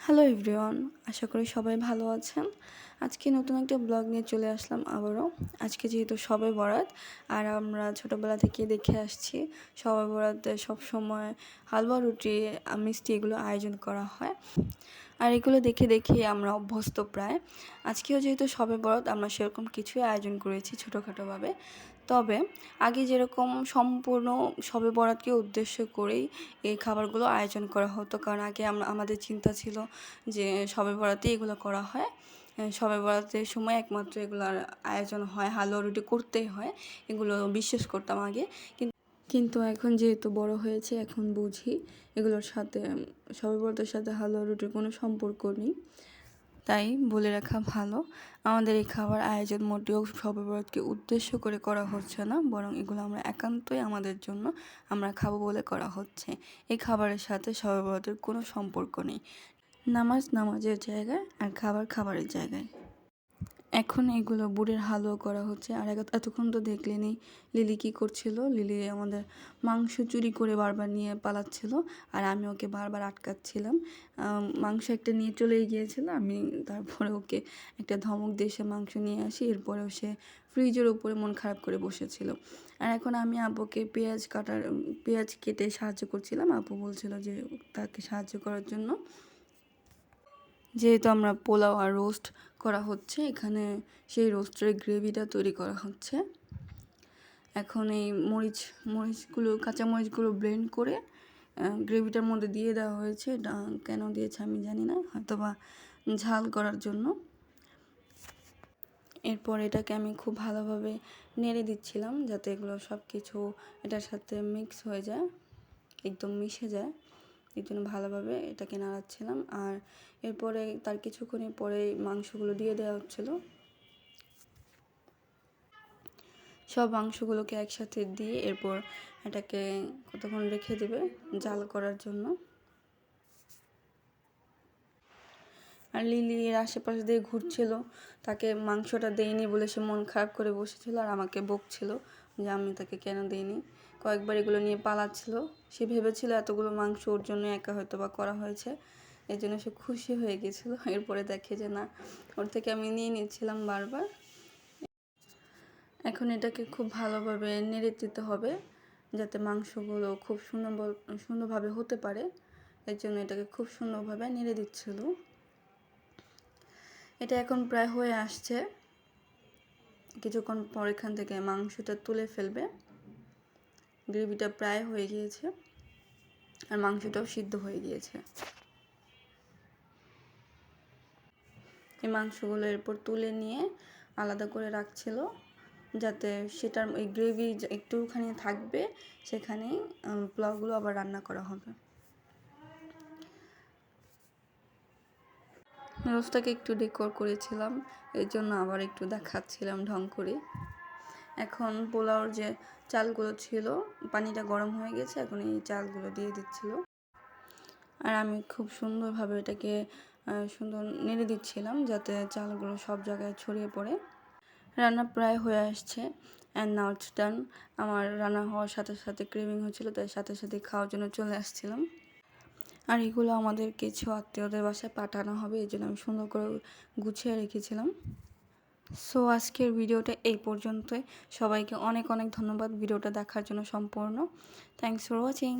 Hello everyone আশা করি সবাই ভালো আছেন। আজকে নতুন একটা ব্লগ নিয়ে চলে আসলাম আবারও। আজকে যেহেতু সবে বরাত, আর আমরা ছোটোবেলা থেকে দেখে আসছি, সবে বরাতে সবসময় হালুয়া, রুটি মিষ্টি এগুলো আয়োজন করা হয়। আর এগুলো দেখে দেখে আমরা অভ্যস্ত প্রায়। আজকেও যেহেতু সবে বরাত, আমরা সেরকম কিছুই আয়োজন করেছি ছোটোখাটোভাবে তবে আগে যেরকম সম্পূর্ণ সবে বরাতকে উদ্দেশ্য করেই এই খাবারগুলো আয়োজন করা হতো, কারণ আগে আমরা, আমাদের চিন্তা ছিল যে সবে বরাতে এগুলো করা হয়। সবে বরাতের সময় একমাত্র এগুলোর আয়োজন হয়, হালুয়া রুটি করতেই হয়, এগুলো বিশ্বাস করতাম আগে। কিন্তু কিন্তু এখন যেহেতু বড় হয়েছে, এখন বুঝি এগুলোর সাথে, সবে বরাতের সাথে হালুয়া রুটির কোনো সম্পর্ক নেই। তাই বলে রাখা ভালো, আমাদের এই খাবার আয়োজন মোটেও সবে বরাতকে উদ্দেশ্য করে করা হচ্ছে না, বরং এগুলো আমরা একান্তই আমাদের জন্য আমরা খাব বলে করা হচ্ছে। এই খাবারের সাথে সবে বরাতের কোনো সম্পর্ক নেই। নামাজ নামাজের জায়গায় আর খাবার খাবারের জায়গায়। এখন এগুলো বুড়ের হালুয়া করা হচ্ছে আর এত- এতক্ষণ তো দেখলেনি লিলি কি করছিল। লিলি আমাদের মাংস চুরি করে বারবার নিয়ে পালাচ্ছিল আর আমি ওকে বারবার আটকাচ্ছিলাম। মাংস একটা নিয়ে চলে গিয়েছিল। আমি তারপরে ওকে একটা ধমক সে মাংস নিয়ে আসি। এরপরেও সে ফ্রিজের উপরে মন খারাপ করে বসেছিল। আর এখন আমি আপুকে পেঁয়াজ কাটার পেঁয়াজ কেটে সাহায্য করছিলাম। আপু বলছিল যে তাকে সাহায্য করার জন্য। যেহেতু আমরা পোলাও আর রোস্ট করা হচ্ছে, এখানে সেই রোস্টের গ্রেভিটা তৈরি করা হচ্ছে। এখন এই মরিচ, মরিচগুলো, কাঁচা মরিচগুলো ব্লেন্ড করে গ্রেভিটার মধ্যে দিয়ে দেওয়া হয়েছে। এটা কেন দিয়েছে আমি জানি না হয়তো বা ঝাল করার জন্য। এরপর এটাকে আমি খুব ভালোভাবে নেড়ে দিচ্ছিলাম, যাতে এগুলো সব কিছু এটার সাথে মিক্স হয়ে যায়, একদম মিশে যায়। এই জন্য ভালোভাবে এটাকে নাড়াচ্ছিলাম। আর এরপরে তার কিছুক্ষণ পরে মাংসগুলো দিয়ে দেওয়া হচ্ছিল। সব মাংসগুলোকে একসাথে দিয়ে এরপর এটাকে কতক্ষণ রেখে দেবে জাল করার জন্য। আর লিলি এর আশেপাশে দিয়ে ঘুরছিল। তাকে মাংসটা দেয়নি বলে সে মন খারাপ করে বসেছিল আর আমাকে বকছিল। যে আমি তাকে কেন দেইনি? কয়েকবার এগুলো নিয়ে পালাচ্ছিল। সে ভেবেছিল এতগুলো মাংস ওর জন্য একা হয়তো বা করা হয়েছে। এই জন্য সে খুশি হয়ে গেছিল। এরপরে দেখে যে না, ওর থেকে আমি নিয়ে নিচ্ছিলাম বারবার। এখন এটাকে খুব ভালোভাবে নেড়ে দিতে হবে, যাতে মাংসগুলো খুব সুন্দর, সুন্দরভাবে হতে পারে। এর জন্য এটাকে খুব সুন্দরভাবে নেড়ে দিচ্ছিল। এটা এখন প্রায় হয়ে আসছে। কিছুক্ষণ পর এখান থেকে মাংসটা তুলে ফেলবে। গ্রেভিটা প্রায় হয়ে গিয়েছে আর মাংসটাও সিদ্ধ হয়ে গিয়েছে। এই মাংসগুলো এরপর তুলে নিয়ে আলাদা করে রাখছিল যাতে সেটার এই গ্রেভি একটুখানি থাকবে সেখানেই পোলাওগুলো আবার রান্না করা হবে। রোস্টটাকে একটু ডেকোর করেছিলাম, এর জন্য আবার একটু দেখাচ্ছিলাম ঢং করে। এখন পোলাওর যে চালগুলো ছিল, পানিটা গরম হয়ে গেছে, এখন এই চালগুলো দিয়ে দিচ্ছিল। আর আমি খুব সুন্দরভাবে এটাকে সুন্দর নেড়ে দিচ্ছিলাম যাতে চালগুলো সব জায়গায় ছড়িয়ে পড়ে। রান্না প্রায় হয়ে আসছে অ্যান্ড নাও ডান আমার রান্না হওয়ার সাথে সাথে ক্রেভিং হচ্ছিল, তাই সাথে সাথে খাওয়ার জন্য চলে আসছিলাম। আর এগুলো আমাদের কিছু আত্মীয়দের বাসায় পাঠানো হবে, এই জন্য আমি সুন্দর করে গুছিয়ে রেখেছিলাম। সো আজকের ভিডিওটা এই পর্যন্তই। সবাইকে অনেক অনেক ধন্যবাদ ভিডিওটা দেখার জন্য সম্পূর্ণ। Thanks for watching